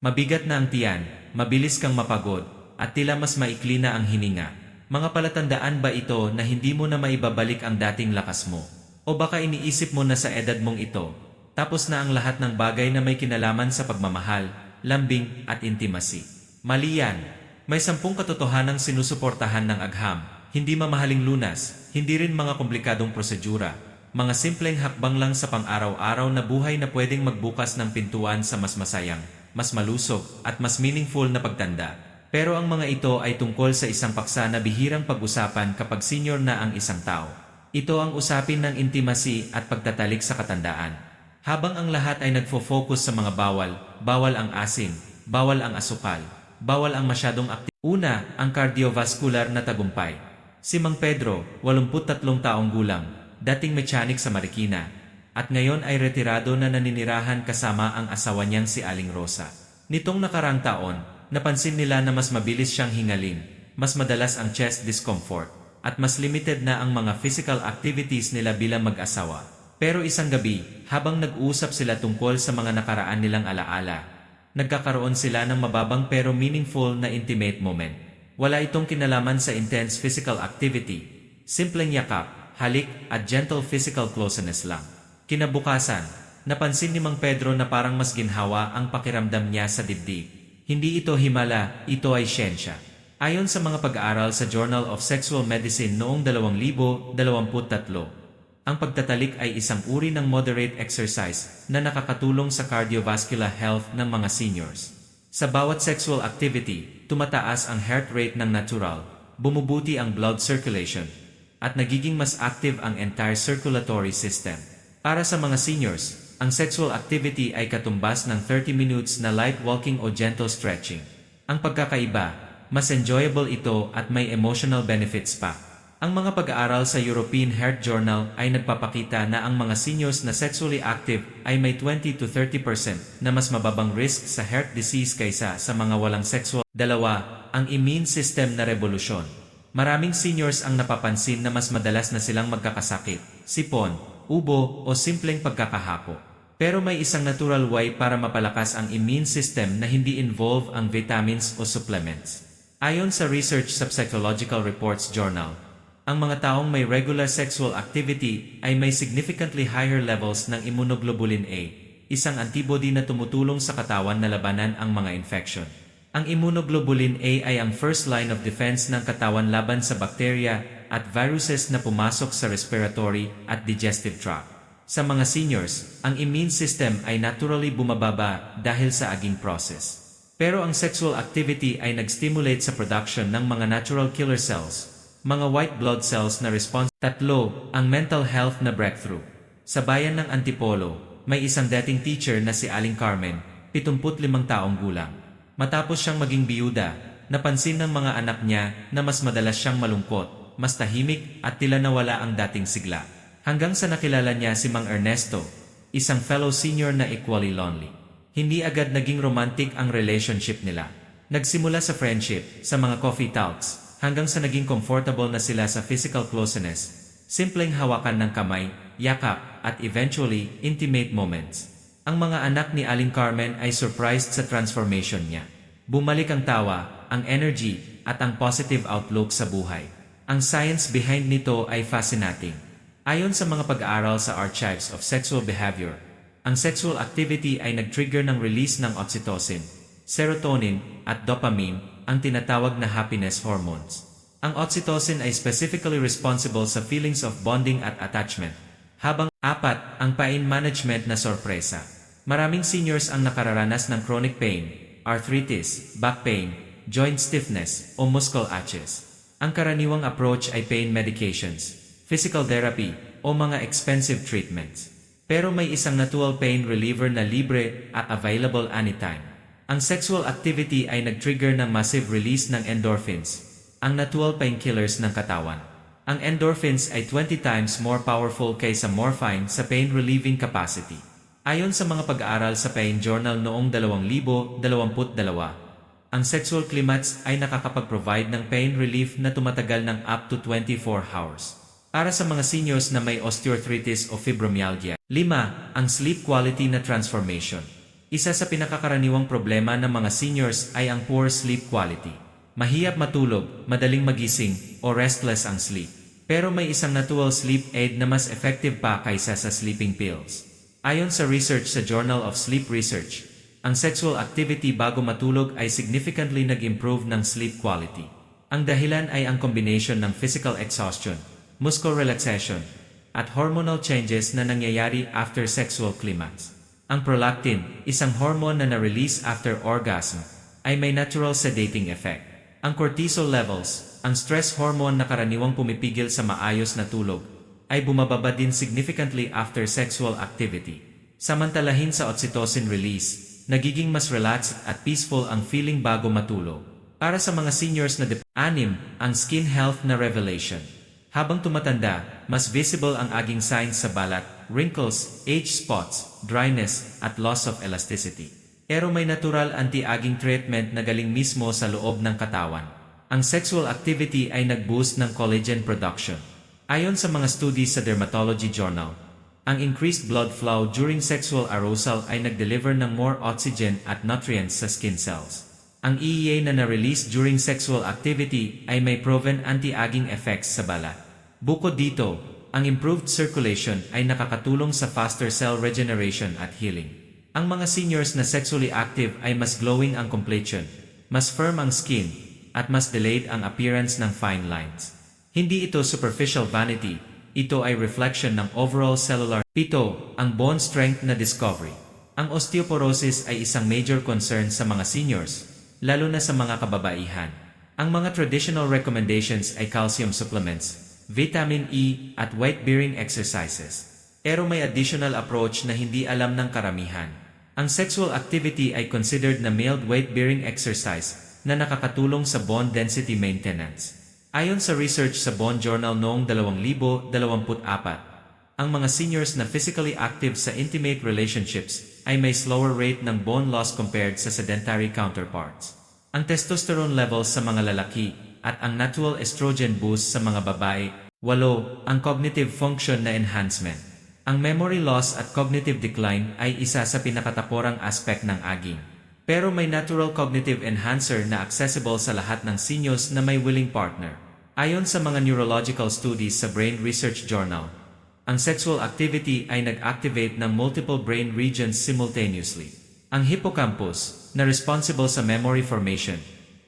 Mabigat na ang tiyan, mabilis kang mapagod, at tila mas maikli na ang hininga. Mga palatandaan ba ito na hindi mo na maibabalik ang dating lakas mo? O baka iniisip mo na sa edad mong ito, tapos na ang lahat ng bagay na may kinalaman sa pagmamahal, lambing, at intimacy. Mali yan. May sampung katotohanang sinusuportahan ng agham, hindi mamahaling lunas, hindi rin mga komplikadong prosedura, mga simpleng hakbang lang sa pang-araw-araw na buhay na pwedeng magbukas ng pintuan sa mas masayang, mas malusog, at mas meaningful na pagtanda. Pero ang mga ito ay tungkol sa isang paksa na bihirang pag-usapan kapag senior na ang isang tao. Ito ang usapin ng intimacy at pagtatalik sa katandaan. Habang ang lahat ay nagfo-focus sa mga bawal, bawal ang asin, bawal ang asukal, bawal ang masyadong aktif. Una, ang cardiovascular na tagumpay. Si Mang Pedro, 83 taong gulang, dating mechanic sa Marikina, at ngayon ay retirado na naninirahan kasama ang asawa niyang si Aling Rosa. Nitong nakarang taon, napansin nila na mas mabilis siyang hingalin, mas madalas ang chest discomfort, at mas limited na ang mga physical activities nila bilang mag-asawa. Pero isang gabi, habang nag-uusap sila tungkol sa mga nakaraan nilang alaala, nagkakaroon sila ng mababang pero meaningful na intimate moment. Wala itong kinalaman sa intense physical activity, simpleng yakap, halik at gentle physical closeness lang. Kinabukasan, napansin ni Mang Pedro na parang mas ginhawa ang pakiramdam niya sa dibdib. Hindi ito himala, ito ay siyensya. Ayon sa mga pag-aaral sa Journal of Sexual Medicine noong 2023, ang pagtatalik ay isang uri ng moderate exercise na nakakatulong sa cardiovascular health ng mga seniors. Sa bawat sexual activity, tumataas ang heart rate ng natural, bumubuti ang blood circulation, at nagiging mas active ang entire circulatory system. Para sa mga seniors, ang sexual activity ay katumbas ng 30 minutes na light walking o gentle stretching. Ang pagkakaiba, mas enjoyable ito at may emotional benefits pa. Ang mga pag-aaral sa European Heart Journal ay nagpapakita na ang mga seniors na sexually active ay may 20 to 30% na mas mababang risk sa heart disease kaysa sa mga walang sexual. Dalawa, ang immune system na revolusyon. Maraming seniors ang napapansin na mas madalas na silang magkakasakit, sipon, ubo o simpleng pagkakahako. Pero may isang natural way para mapalakas ang immune system na hindi involve ang vitamins o supplements. Ayon sa Research sa Psychological Reports Journal, ang mga taong may regular sexual activity ay may significantly higher levels ng immunoglobulin A, isang antibody na tumutulong sa katawan na labanan ang mga infection. Ang immunoglobulin A ay ang first line of defense ng katawan laban sa bakterya at viruses na pumasok sa respiratory at digestive tract. Sa mga seniors, ang immune system ay naturally bumababa dahil sa aging process. Pero ang sexual activity ay nag-stimulate sa production ng mga natural killer cells, mga white blood cells na response. Tatlo, ang mental health na breakthrough. Sa bayan ng Antipolo, may isang dating teacher na si Aling Carmen, 75 taong gulang. Matapos siyang maging biyuda, napansin ng mga anak niya na mas madalas siyang malungkot, mas tahimik at tila nawala ang dating sigla. Hanggang sa nakilala niya si Mang Ernesto, isang fellow senior na equally lonely. Hindi agad naging romantic ang relationship nila. Nagsimula sa friendship, sa mga coffee talks, hanggang sa naging comfortable na sila sa physical closeness, simpleng hawakan ng kamay, yakap, at eventually, intimate moments. Ang mga anak ni Aling Carmen ay surprised sa transformation niya. Bumalik ang tawa, ang energy, at ang positive outlook sa buhay. Ang science behind nito ay fascinating. Ayon sa mga pag-aaral sa Archives of Sexual Behavior, ang sexual activity ay nag-trigger ng release ng oxytocin, serotonin, at dopamine, ang tinatawag na happiness hormones. Ang oxytocin ay specifically responsible sa feelings of bonding at attachment, habang apat ang pain management na sorpresa. Maraming seniors ang nakararanas ng chronic pain, arthritis, back pain, joint stiffness, o muscle aches. Ang karaniwang approach ay pain medications, physical therapy, o mga expensive treatments. Pero may isang natural pain reliever na libre at available anytime. Ang sexual activity ay nag-trigger ng massive release ng endorphins, ang natural painkillers ng katawan. Ang endorphins ay 20 times more powerful kaysa morphine sa pain-relieving capacity. Ayon sa mga pag-aaral sa Pain Journal noong 2022, ang sexual climax ay nakakapag-provide ng pain relief na tumatagal ng up to 24 hours. Para sa mga seniors na may osteoarthritis o fibromyalgia. 5. Ang sleep quality na transformation. Isa sa pinakakaraniwang problema ng mga seniors ay ang poor sleep quality. Mahiyap matulog, madaling magising, o restless ang sleep. Pero may isang natural sleep aid na mas effective pa kaysa sa sleeping pills. Ayon sa research sa Journal of Sleep Research, ang sexual activity bago matulog ay significantly nag-improve ng sleep quality. Ang dahilan ay ang combination ng physical exhaustion, muscle relaxation, at hormonal changes na nangyayari after sexual climax. Ang prolactin, isang hormone na na-release after orgasm, ay may natural sedating effect. Ang cortisol levels, ang stress hormone na karaniwang pumipigil sa maayos na tulog, ay bumababa din significantly after sexual activity. Samantalahin sa oxytocin release, nagiging mas relaxed at peaceful ang feeling bago matulog. Para sa mga seniors na anim, ang skin health na revelation. Habang tumatanda, mas visible ang aging signs sa balat, wrinkles, age spots, dryness, at loss of elasticity. Pero may natural anti-aging treatment na galing mismo sa loob ng katawan. Ang sexual activity ay nag-boost ng collagen production. Ayon sa mga studies sa Dermatology Journal, ang increased blood flow during sexual arousal ay nag-deliver ng more oxygen at nutrients sa skin cells. Ang EEA na na-release during sexual activity ay may proven anti-aging effects sa balat. Bukod dito, ang improved circulation ay nakakatulong sa faster cell regeneration at healing. Ang mga seniors na sexually active ay mas glowing ang complexion, mas firm ang skin, at mas delayed ang appearance ng fine lines. Hindi ito superficial vanity, ito ay reflection ng overall cellular. Pito, ang bone strength na discovery. Ang osteoporosis ay isang major concern sa mga seniors, lalo na sa mga kababaihan. Ang mga traditional recommendations ay calcium supplements, vitamin E, at weight-bearing exercises. Pero may additional approach na hindi alam ng karamihan. Ang sexual activity ay considered na mild weight-bearing exercise na nakakatulong sa bone density maintenance. Ayon sa research sa Bone Journal noong 2024, ang mga seniors na physically active sa intimate relationships ay may slower rate ng bone loss compared sa sedentary counterparts. Ang testosterone levels sa mga lalaki at ang natural estrogen boost sa mga babae. Walo, ang cognitive function na enhancement. Ang memory loss at cognitive decline ay isa sa pinakataporang aspect ng aging. Pero may natural cognitive enhancer na accessible sa lahat ng seniors na may willing partner. Ayon sa mga neurological studies sa Brain Research Journal, ang sexual activity ay nag-activate ng multiple brain regions simultaneously. Ang hippocampus, na responsible sa memory formation,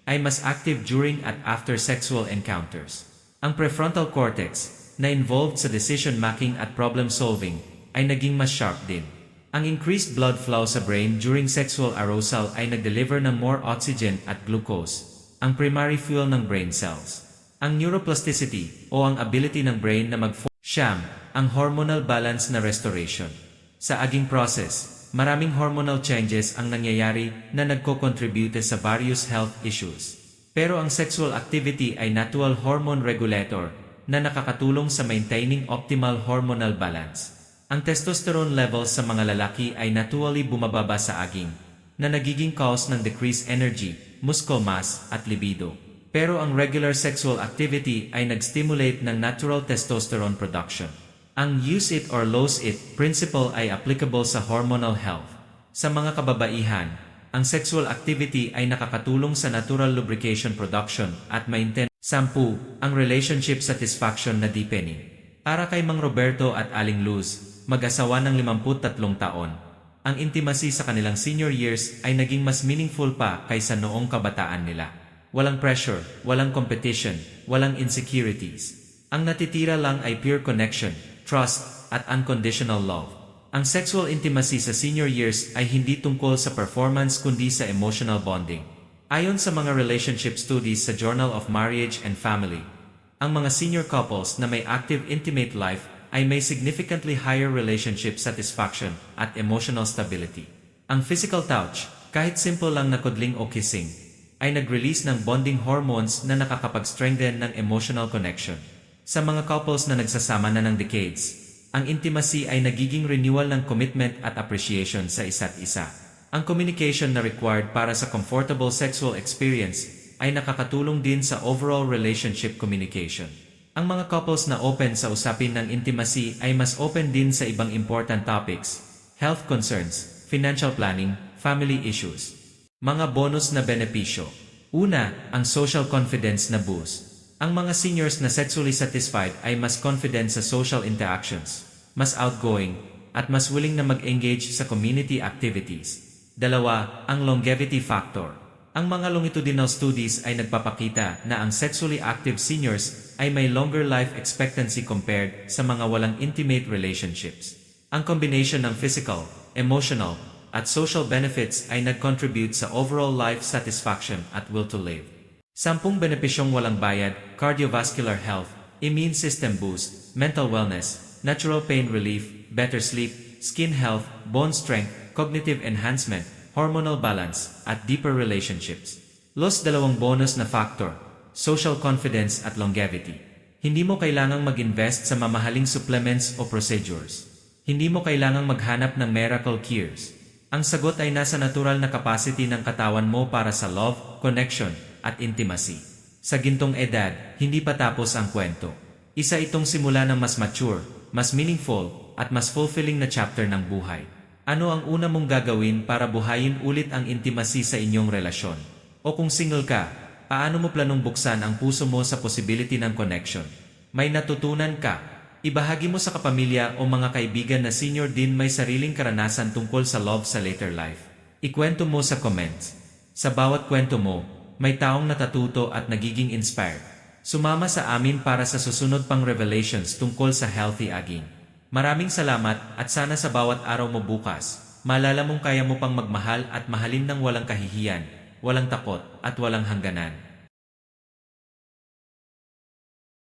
ay mas active during at after sexual encounters. Ang prefrontal cortex, na involved sa decision-making at problem-solving, ay naging mas sharp din. Ang increased blood flow sa brain during sexual arousal ay nag-deliver ng more oxygen at glucose, ang primary fuel ng brain cells. Ang neuroplasticity o ang ability ng brain na mag Siyam, ang hormonal balance na restoration. Sa aging process, maraming hormonal changes ang nangyayari na nagko-contribute sa various health issues. Pero ang sexual activity ay natural hormone regulator na nakakatulong sa maintaining optimal hormonal balance. Ang testosterone levels sa mga lalaki ay naturally bumababa sa aging, na nagiging cause ng decreased energy, muscle mass, at libido. Pero ang regular sexual activity ay nag-stimulate ng natural testosterone production. Ang use it or lose it principle ay applicable sa hormonal health. Sa mga kababaihan, ang sexual activity ay nakakatulong sa natural lubrication production at maintain. Sampu, ang relationship satisfaction na deepening. Para kay Mang Roberto at Aling Luz, mag-asawa ng 53 taon, ang intimacy sa kanilang senior years ay naging mas meaningful pa kaysa noong kabataan nila. Walang pressure, walang competition, walang insecurities. Ang natitira lang ay pure connection, trust, at unconditional love. Ang sexual intimacy sa senior years ay hindi tungkol sa performance kundi sa emotional bonding. Ayon sa mga relationship studies sa Journal of Marriage and Family, ang mga senior couples na may active intimate life ay may significantly higher relationship satisfaction at emotional stability. Ang physical touch, kahit simple lang na kudling o kissing, ay nag-release ng bonding hormones na nakakapag-strengthen ng emotional connection. Sa mga couples na nagsasama na ng decades, ang intimacy ay nagiging renewal ng commitment at appreciation sa isa't isa. Ang communication na required para sa comfortable sexual experience ay nakakatulong din sa overall relationship communication. Ang mga couples na open sa usapin ng intimacy ay mas open din sa ibang important topics, health concerns, financial planning, family issues. Mga bonus na benepisyo. Una, ang social confidence na boost. Ang mga seniors na sexually satisfied ay mas confident sa social interactions, mas outgoing, at mas willing na mag-engage sa community activities. Dalawa, ang longevity factor. Ang mga longitudinal studies ay nagpapakita na ang sexually active seniors ay may longer life expectancy compared sa mga walang intimate relationships. Ang combination ng physical, emotional, at social benefits ay nag-contribute sa overall life satisfaction at will to live. Sampung benepisyong walang bayad, cardiovascular health, immune system boost, mental wellness, natural pain relief, better sleep, skin health, bone strength, cognitive enhancement, hormonal balance, at deeper relationships. Los dalawang bonus na factor, social confidence at longevity. Hindi mo kailangang mag-invest sa mamahaling supplements o procedures. Hindi mo kailangang maghanap ng miracle cures. Ang sagot ay nasa natural na capacity ng katawan mo para sa love, connection, at intimacy. Sa gintong edad, hindi pa tapos ang kwento. Isa itong simula ng mas mature, mas meaningful, at mas fulfilling na chapter ng buhay. Ano ang una mong gagawin para buhayin ulit ang intimacy sa inyong relasyon? O kung single ka, paano mo planong buksan ang puso mo sa possibility ng connection? May natutunan ka, ibahagi mo sa kapamilya o mga kaibigan na senior din may sariling karanasan tungkol sa love sa later life. Ikwento mo sa comments. Sa bawat kwento mo, may taong natatuto at nagiging inspired. Sumama sa amin para sa susunod pang revelations tungkol sa healthy aging. Maraming salamat at sana sa bawat araw mo bukas, malala mong kaya mo pang magmahal at mahalin ng walang kahihiyan, walang takot at walang hangganan.